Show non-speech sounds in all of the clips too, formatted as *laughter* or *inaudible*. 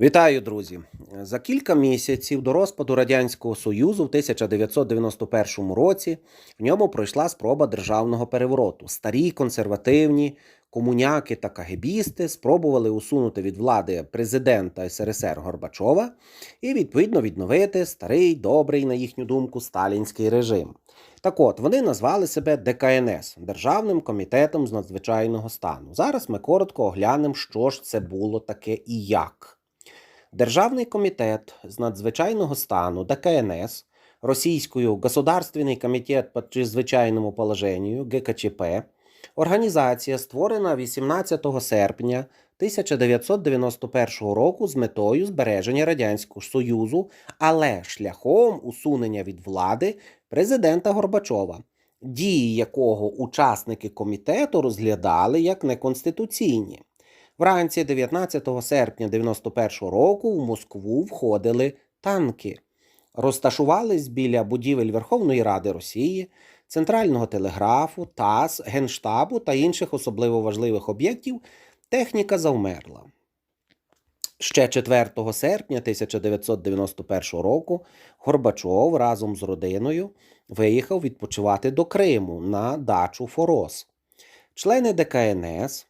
Вітаю, друзі! За кілька місяців до розпаду Радянського Союзу в 1991 році в ньому пройшла спроба державного перевороту. Старі консервативні комуняки та кагебісти спробували усунути від влади президента СРСР Горбачова і відповідно відновити старий, добрий, на їхню думку, сталінський режим. Так от, вони назвали себе ДКНС Державним комітетом з надзвичайного стану. Зараз ми коротко оглянемо, що ж це було таке і як. Державний комітет з надзвичайного стану ДКНС російською Государственний комітет по чрезвичайному положенню ГКЧП організація створена 18 серпня 1991 року з метою збереження Радянського Союзу, але шляхом усунення від влади президента Горбачова, дії якого учасники комітету розглядали як неконституційні. Вранці 19 серпня 91 року в Москву входили танки, розташувались біля будівель Верховної Ради Росії, Центрального телеграфу, ТАСС, Генштабу та інших особливо важливих об'єктів. Техніка завмерла. Ще 4 серпня 1991 року Горбачов разом з родиною виїхав відпочивати до Криму на дачу Форос. Члени ДКНС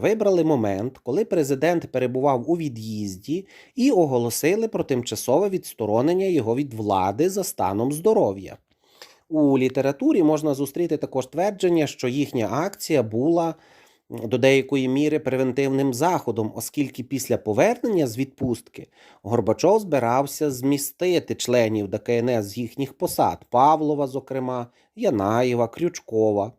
вибрали момент, коли президент перебував у від'їзді, і оголосили про тимчасове відсторонення його від влади за станом здоров'я. У літературі можна зустріти також твердження, що їхня акція була до деякої міри превентивним заходом, оскільки після повернення з відпустки Горбачов збирався змістити членів ДКНС з їхніх посад Павлова, зокрема, Янаєва, Крючкова.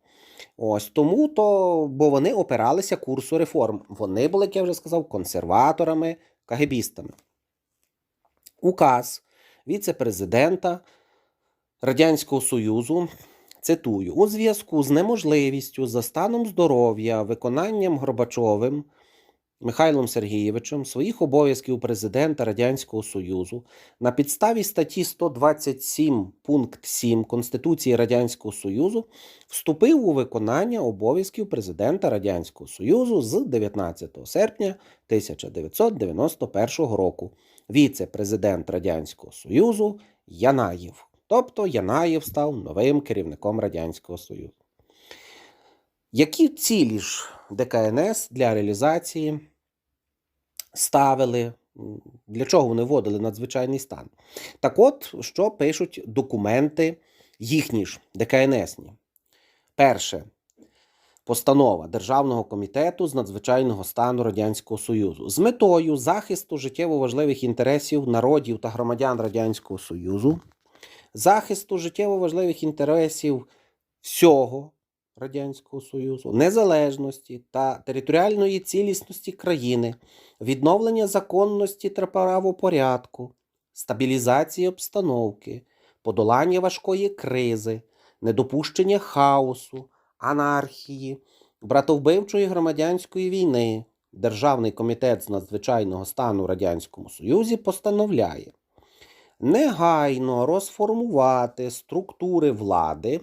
Ось тому то, бо вони опиралися курсу реформ. Вони були, як я вже сказав, консерваторами, кагебістами. Указ віце-президента Радянського Союзу. Цитую, у зв'язку з неможливістю за станом здоров'я, виконанням Горбачовим Михайлом Сергійовичем своїх обов'язків президента Радянського Союзу на підставі статті 127 пункт 7 Конституції Радянського Союзу вступив у виконання обов'язків президента Радянського Союзу з 19 серпня 1991 року. Віце-президент Радянського Союзу Янаєв. Тобто Янаєв став новим керівником Радянського Союзу. Які цілі ж ДКНС для реалізації ставили, для чого вони вводили надзвичайний стан? Так от, що пишуть документи їхні ж ДКНСні? Перше. Постанова Державного комітету з надзвичайного стану Радянського Союзу з метою захисту життєво важливих інтересів народів та громадян Радянського Союзу, захисту життєво важливих інтересів всього Радянського Союзу, незалежності та територіальної цілісності країни, відновлення законності та правопорядку, стабілізації обстановки, подолання важкої кризи, недопущення хаосу, анархії, братовбивчої громадянської війни. Державний комітет з надзвичайного стану Радянському Союзі постановляє негайно розформувати структури влади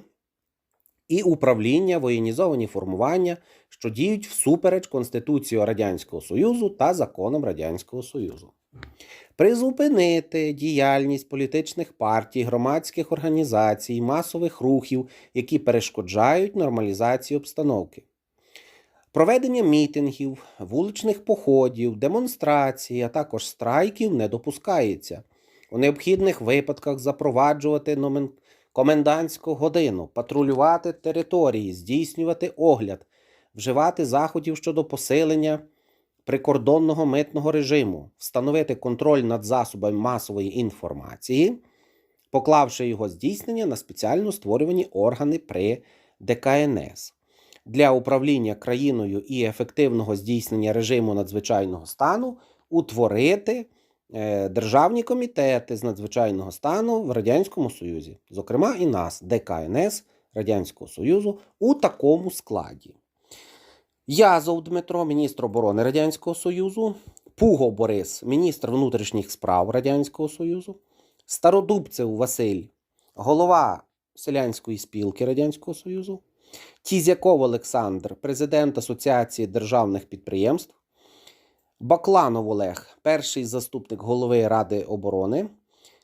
і управління воєнізовані формування, що діють всупереч Конституції Радянського Союзу та законам Радянського Союзу. Призупинити діяльність політичних партій, громадських організацій, масових рухів, які перешкоджають нормалізації обстановки. Проведення мітингів, вуличних походів, демонстрацій, а також страйків не допускається. У необхідних випадках запроваджувати номен... комендантську годину, патрулювати території, здійснювати огляд, вживати заходів щодо посилення прикордонного митного режиму, встановити контроль над засобами масової інформації, поклавши його здійснення на спеціально створювані органи при ДКНС. Для управління країною і ефективного здійснення режиму надзвичайного стану утворити державні комітети з надзвичайного стану в Радянському Союзі, зокрема і нас, ДКНС Радянського Союзу, у такому складі. Язов Дмитро, міністр оборони Радянського Союзу, Пуго Борис, міністр внутрішніх справ Радянського Союзу, Стародубцев Василь, голова селянської спілки Радянського Союзу, Тізяков Олександр, президент Асоціації державних підприємств, Бакланов Олег, перший заступник голови Ради оборони,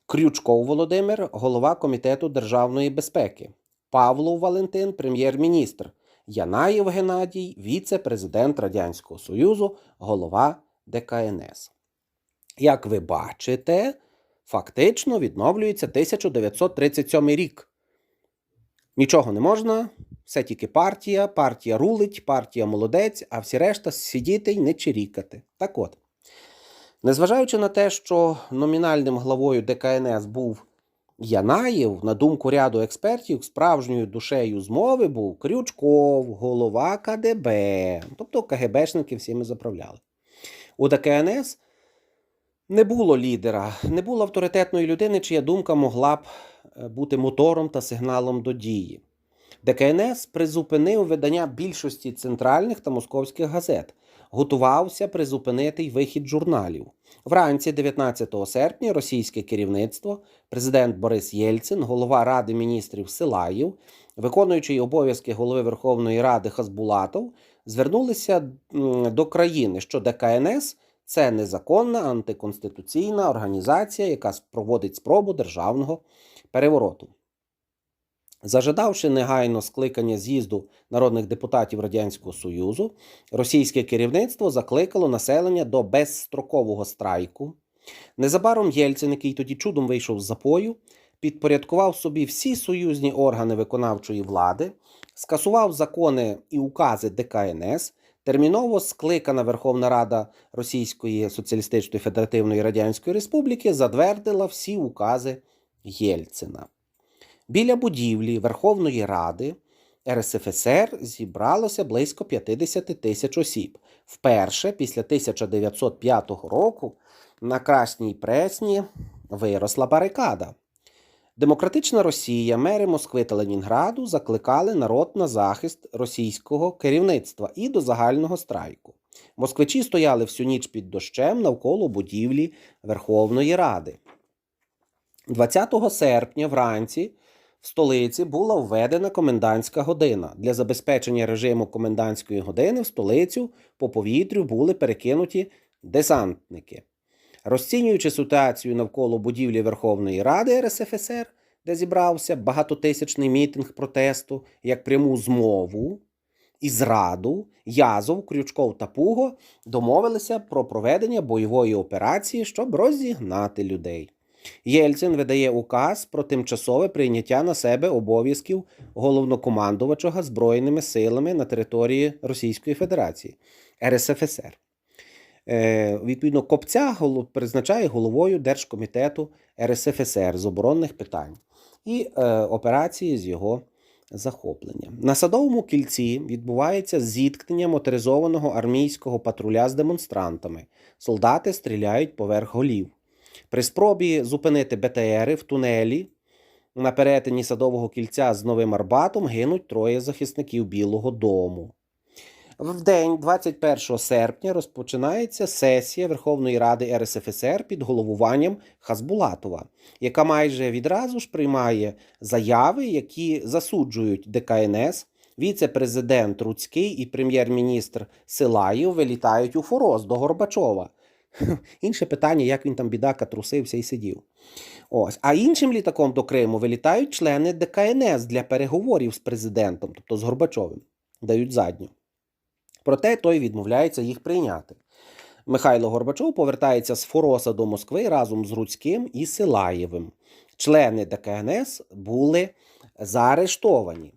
Крючков Володимир, голова Комітету державної безпеки, Павлов Валентин, прем'єр-міністр, Янаєв Геннадій, віце-президент Радянського Союзу, голова ДКНС. Як ви бачите, фактично відновлюється 1937 рік. Нічого не можна, все тільки партія, партія рулить, партія молодець, а всі решта сидіти й не чирікати. Так от, незважаючи на те, що номінальним главою ДКНС був Янаєв, на думку ряду експертів, справжньою душею змови був Крючков, голова КДБ, тобто КГБшники всіми заправляли. У ДКНС не було лідера, не було авторитетної людини, чия думка могла б е, бути мотором та сигналом до дії. ДКНС призупинив видання більшості центральних та московських газет, готувався призупинити й вихід журналів. Вранці 19 серпня російське керівництво, президент Борис Єльцин, голова Ради міністрів Силаєв, виконуючий обов'язки голови Верховної Ради Хасбулатов, звернулися до країни, що ДКНС це незаконна антиконституційна організація, яка проводить спробу державного перевороту. Зажадавши негайно скликання з'їзду народних депутатів Радянського Союзу, російське керівництво закликало населення до безстрокового страйку. Незабаром Єльцин, який тоді чудом вийшов з запою, підпорядкував собі всі союзні органи виконавчої влади, скасував закони і укази ДКНС, терміново скликана Верховна Рада Російської Соціалістичної Федеративної Радянської Республіки затвердила всі укази Єльцина. Біля будівлі Верховної Ради РСФСР зібралося близько 50 тисяч осіб. Вперше після 1905 року на Красній Пресні виросла барикада. Демократична Росія, мери Москви та Ленінграду закликали народ на захист російського керівництва і до загального страйку. Москвичі стояли всю ніч під дощем навколо будівлі Верховної Ради. 20 серпня вранці столиці була введена комендантська година. Для забезпечення режиму комендантської години в столицю по повітрю були перекинуті десантники. Розцінюючи ситуацію навколо будівлі Верховної Ради РСФСР, де зібрався багатотисячний мітинг протесту як пряму змову і зраду, Язов, Крючков та Пуго домовилися про проведення бойової операції, щоб розігнати людей. Єльцин видає указ про тимчасове прийняття на себе обов'язків головнокомандувача Збройними силами на території Російської Федерації РСФСР. Е, відповідно, Копця призначає головою Держкомітету РСФСР з оборонних питань і е, операції з його захоплення. На садовому кільці відбувається зіткнення моторизованого армійського патруля з демонстрантами. Солдати стріляють поверх голів. При спробі зупинити БТРи в тунелі на перетині садового кільця з Новим Арбатом гинуть троє захисників Білого Дому. В день 21 серпня розпочинається сесія Верховної Ради РСФСР під головуванням Хасбулатова, яка майже відразу ж приймає заяви, які засуджують ДКНС. Віце-президент Руцький і прем'єр-міністр Силаєв вилітають у Форос до Горбачова. *laughs* Інше питання, як він там бідака трусився і сидів. Ось. А іншим літаком до Криму вилітають члени ДКНС для переговорів з президентом, тобто з Горбачовим, дають задню. Проте той відмовляється їх прийняти. Михайло Горбачов повертається з Фороса до Москви разом з Руцьким і Силаєвим. Члени ДКНС були заарештовані.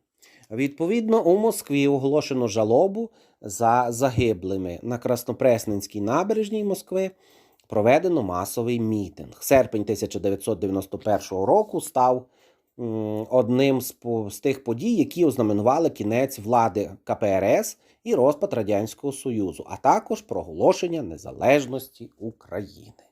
Відповідно, у Москві оголошено жалобу за загиблими на Краснопресненській набережній Москви. Проведено масовий мітинг. Серпень 1991 року став одним з, тих подій, які ознаменували кінець влади КПРС і розпад Радянського Союзу, а також проголошення незалежності України.